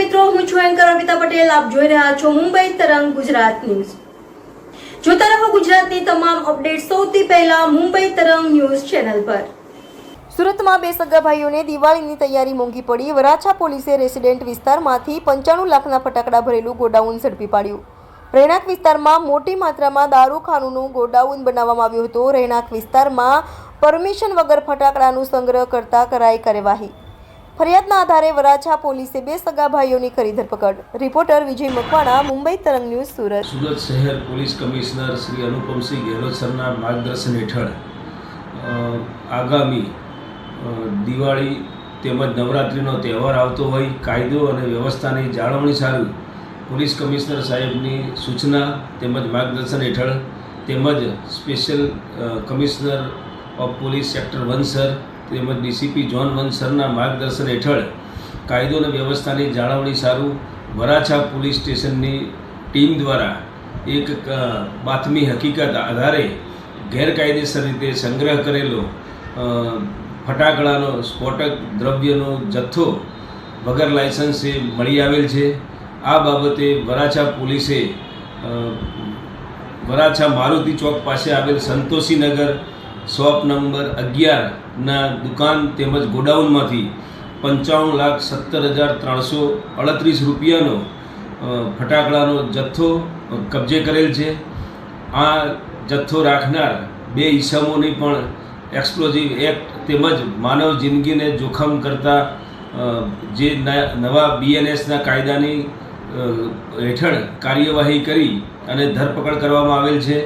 મિત્રો, હું છું એન્કર અર્પિતા પટેલ. આપ જોઈ રહ્યા છો મુંબઈ તરંગ ગુજરાત ન્યૂઝ. જોતા રહો ગુજરાતની તમામ અપડેટ સૌથી પહેલા મુંબઈ તરંગ ન્યૂઝ ચેનલ પર. સુરતમાં બે સગા ભાઈઓને દિવાળીની તૈયારી મોંઘી પડી. વરાછા પોલીસે રેસિડેન્ટ વિસ્તારમાંથી પંચાણું લાખના ફટાકડા ભરેલું ગોડાઉન ઝડપી પાડ્યું. રહેણાંક વિસ્તારમાં મોટી માત્રામાં દારૂખાનુંનું ગોડાઉન બનાવવામાં આવ્યું હતું. રહેણાંક વિસ્તારમાં પરમિશન વગર ફટાકડાનું સંગ્રહ કરતા કરાઈ કાર્યવાહી. ફરિયાદના આધારે વરાછા પોલીસે બે સગા ભાઈઓની કરી ધરપકડ. રિપોર્ટર વિજય મકવાણા, મુંબઈ તરંગ ન્યૂઝ, સુરત. સુરત શહેર પોલીસ કમિશનર શ્રી અનુપમસિંહ ગેહલોત સરના માર્ગદર્શન હેઠળ આગામી દિવાળી તેમજ નવરાત્રિનો તહેવાર આવતો હોય, કાયદો અને વ્યવસ્થાની જાળવણી સારું, પોલીસ કમિશનર સાહેબની સૂચના તેમજ માર્ગદર્શન હેઠળ તેમજ special commissioner of police sector one, sir તેમજ ડીસીપી જોન વંસરના માર્ગદર્શન હેઠળ કાયદો અને વ્યવસ્થાની જાળવણી સારું વરાછા પોલીસ સ્ટેશનની ટીમ દ્વારા એક બાતમી હકીકત આધારે ગેરકાયદેસર રીતે સંગ્રહ કરેલો ફટાકડાનો સ્ફોટક દ્રવ્યનો જથ્થો વગર લાયસન્સે મળી આવેલ છે. આ બાબતે વરાછા પોલીસે વરાછા મારુતિ ચોક પાસે આવેલ સંતોષીનગર શોપ નંબર અગિયારના દુકાન તેમજ ગોડાઉનમાંથી પંચાવન લાખ સત્તર હજાર ત્રણસો અડત્રીસ રૂપિયાનો ફટાકડાનો જથ્થો કબજે કરેલ છે. આ જથ્થો રાખનાર બે ઈસમોની પણ એક્સપ્લોઝિવ એક્ટ તેમજ માનવ જિંદગીને જોખમ કરતા જે નવા બીએનએસના કાયદાની હેઠળ કાર્યવાહી કરી અને ધરપકડ કરવામાં આવેલ છે.